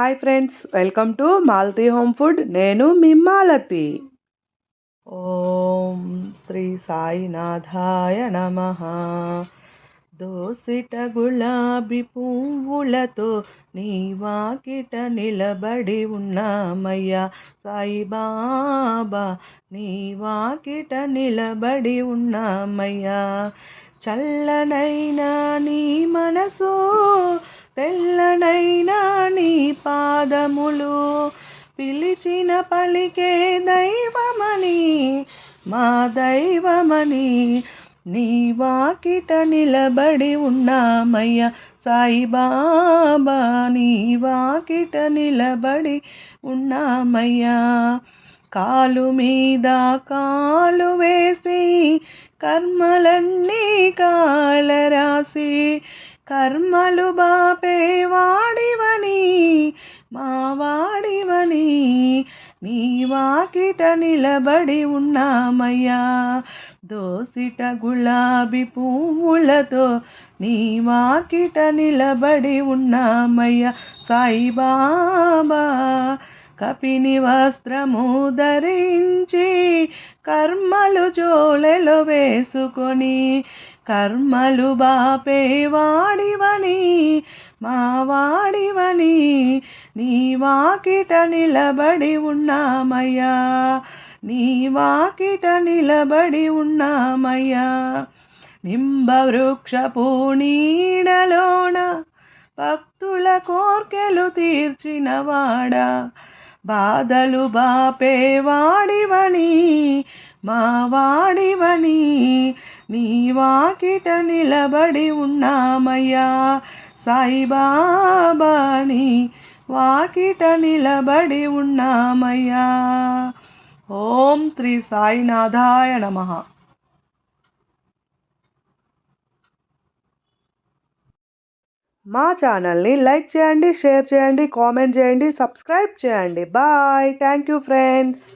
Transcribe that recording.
Hi friends welcome to Malathi home food. నేను మీ మాలతి. ఓం శ్రీ సాయినాథాయ నమ. దోసిట గులాబీ పువ్వులతో నీ వాకిట నిలబడి ఉన్నామయ్యా సాయిబాబా. నీ వాకిట నిలబడి ఉన్నామయ్యా. చల్లనైనా నీ మనసు తెల్లనైనా పాదములు పిలిచిన పలికే దైవమని మా దైవమని నీ వాకిట నిలబడి ఉన్నామయ్య సాయిబాబా. నీ వాకిట నిలబడి ఉన్నామయ్యా. కాలు మీద కాలు వేసి కర్మలన్నీ కాలరాసి కర్మలు బాపేవా మా వాడివని నీ వాకిట నిలబడి ఉన్నామయ్యా. దోసిట గులాబీ పువ్వులతో నీ వాకిట నిలబడి ఉన్నామయ్యా. సాయిబాబా కపిని వస్త్రము ధరించి కర్మలు జోలెలో వేసుకొని కర్మలు బాపే వాడివని మా వాడివని నీ వాకిట నిలబడి ఉన్నామయ్యా. నీ వాకిట నిలబడి ఉన్నామయ్యా. నింబవృక్షపు నీడలోన భక్తుల కోర్కెలు తీర్చినవాడా బాధలు బాపే వాడివని మా వాడివని నీ వాకిట నిలబడి ఉన్నామయ్యా. సాయిబాబాని వాకిట నిలబడి ఉన్నామయ్యా. ఓం శ్రీ సాయినాథాయ నమ. మా ఛానల్ని లైక్ చేయండి షేర్ చేయండి కామెంట్ చేయండి సబ్స్క్రైబ్ చేయండి. బాయ్. Thank you friends.